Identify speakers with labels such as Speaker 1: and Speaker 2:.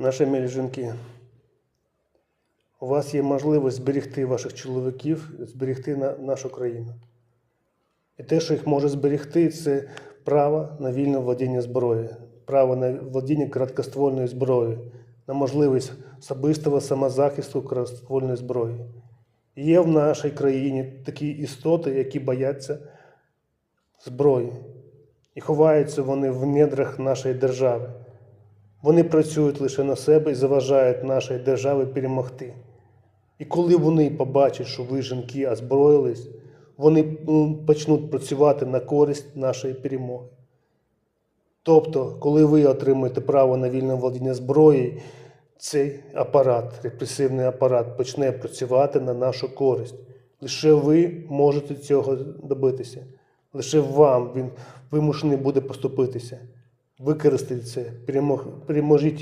Speaker 1: Наші милі жінки, у вас є можливість зберегти ваших чоловіків, зберегти на- нашу країну. І те, що їх може зберегти, це право на вільне владіння зброєю, право на владіння короткоствольною зброєю, на можливість особистого самозахисту короткоствольної зброї. Є в нашій країні такі істоти, які бояться зброї. І ховаються вони в недрах нашої держави. Вони працюють лише на себе і заважають нашій державі перемогти. І коли вони побачать, що ви жінки озброїлись, вони почнуть працювати на користь нашої перемоги. Тобто, коли ви отримаєте право на вільне володіння зброєю, цей апарат, репресивний апарат, почне працювати на нашу користь. Лише ви можете цього добитися. Лише вам він вимушений буде поступитися. Використайте це, переможіть